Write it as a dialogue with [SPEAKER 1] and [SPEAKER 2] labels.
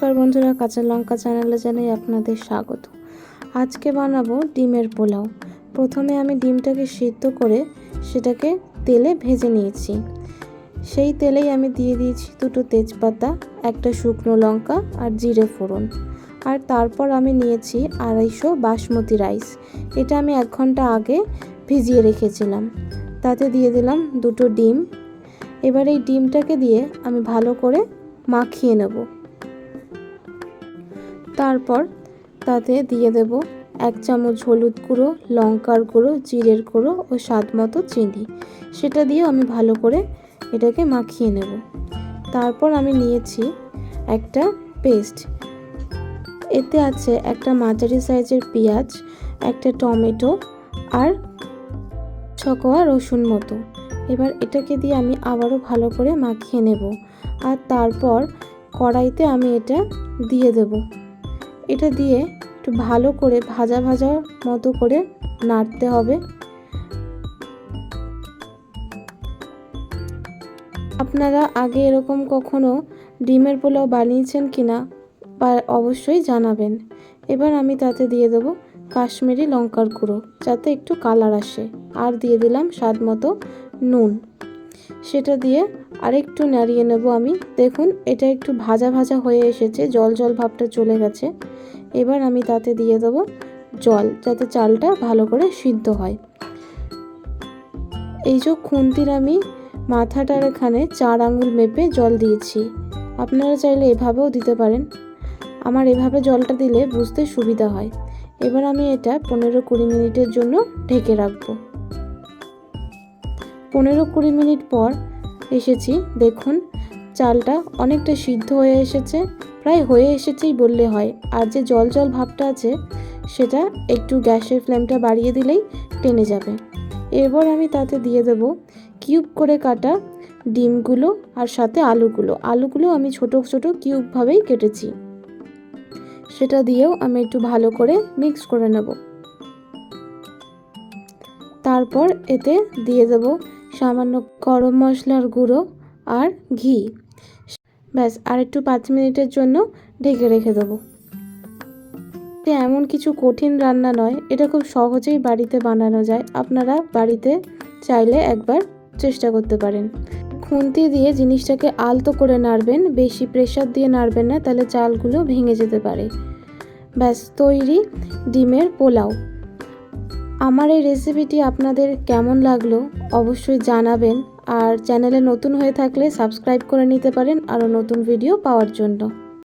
[SPEAKER 1] নমস্কার বন্ধুরা, কাঁচা লঙ্কা চ্যানেলে জানাই আপনাদের স্বাগত। আজকে বানাবো ডিমের পোলাও। প্রথমে আমি ডিমটাকে সিদ্ধ করে সেটাকে তেলে ভেজে নিয়েছি। সেই তেলেই আমি দিয়ে দিয়েছি দুটো তেজপাতা, একটা শুকনো লঙ্কা আর জিরে ফোড়ন। আর তারপর আমি নিয়েছি আড়াইশো বাসমতি রাইস। এটা আমি এক ঘণ্টা আগে ভিজিয়ে রেখেছিলাম। তাতে দিয়ে দিলাম দুটো ডিম। এবার এই ডিমটাকে দিয়ে আমি ভালো করে মাখিয়ে নেব। তারপর তাতে দিয়ে দেব এক চামচ হলুদ গুঁড়ো, লঙ্কার গুঁড়ো, জিরের গুঁড়ো ও স্বাদ মতো চিনি। সেটা দিয়েও আমি ভালো করে এটাকে মাখিয়ে নেব। তারপর আমি নিয়েছি একটা পেস্ট। এতে আছে একটা মাঝারি সাইজের পেঁয়াজ, একটা টমেটো আর ছকোয়া রসুন মতো। এবার এটাকে দিয়ে আমি আবারও ভালো করে মাখিয়ে নেব। আর তারপর কড়াইতে আমি এটা দিয়ে দেব। এটা দিয়ে একটু ভালো করে ভাজা ভাজা মতো করে নাড়তে হবে। আপনারা আগে এরকম কখনো ডিমের পোলাও বানিয়েছেন কিনা বা অবশ্যই জানাবেন। এবার আমি তাতে দিয়ে দেব কাশ্মীরি লঙ্কার গুঁড়ো, যাতে একটু কালার আসে। আর দিয়ে দিলাম স্বাদ মতো নুন। সেটা দিয়ে আরেকটু নাড়িয়ে নেব আমি। দেখুন, এটা একটু ভাজা ভাজা হয়ে এসেছে, জল জল ভাবটা চলে গেছে। এবার আমি তাতে দিয়ে দেব জল, যাতে চালটা ভালো করে সিদ্ধ হয়। এই যে খুন্তির আমি মাথাটার এখানে চার আঙুল মেপে জল দিয়েছি। আপনারা চাইলে এভাবেও দিতে পারেন। আমার এভাবে জলটা দিলে বুঝতে সুবিধা হয়। এবার আমি এটা পনেরো কুড়ি মিনিটের জন্য ঢেকে রাখব। পনেরো কুড়ি মিনিট পর এসেছি। দেখুন, চালটা অনেকটা সিদ্ধ হয়ে এসেছে, প্রায় হয়ে এসেছেই বললে হয়। আর যে জল জল ভাবটা আছে, সেটা একটু গ্যাসের ফ্লেমটা বাড়িয়ে দিলেই টেনে যাবে। এরপর আমি তাতে দিয়ে দেব কিউব করে কাটা ডিমগুলো আর সাথে আলুগুলো। আলুগুলো আমি ছোট ছোট কিউবভাবেই কেটেছি। সেটা দিয়েও আমি একটু ভালো করে মিক্স করে নেব। তারপর এতে দিয়ে দেব সামান্য গরম মশলার গুঁড়ো আর ঘি। ব্যাস, আর একটু পাঁচ মিনিটের জন্য ঢেকে রেখে দেবো। এমন কিছু কঠিন রান্না নয়, এটা খুব সহজেই বাড়িতে বানানো যায়। আপনারা বাড়িতে চাইলে একবার চেষ্টা করতে পারেন। খুন্তি দিয়ে জিনিসটাকে আলতো করে নাড়বেন, বেশি প্রেশার দিয়ে নাড়বেন না, তাহলে চালগুলো ভেঙে যেতে পারে। ব্যাস, তৈরি ডিমের পোলাও। আমার এই রেসিপিটি আপনাদের কেমন লাগল অবশ্যই জানাবেন। আর চ্যানেলে নতুন হয়ে থাকলে সাবস্ক্রাইব করে নিতে পারেন আরও নতুন ভিডিও পাওয়ার জন্য।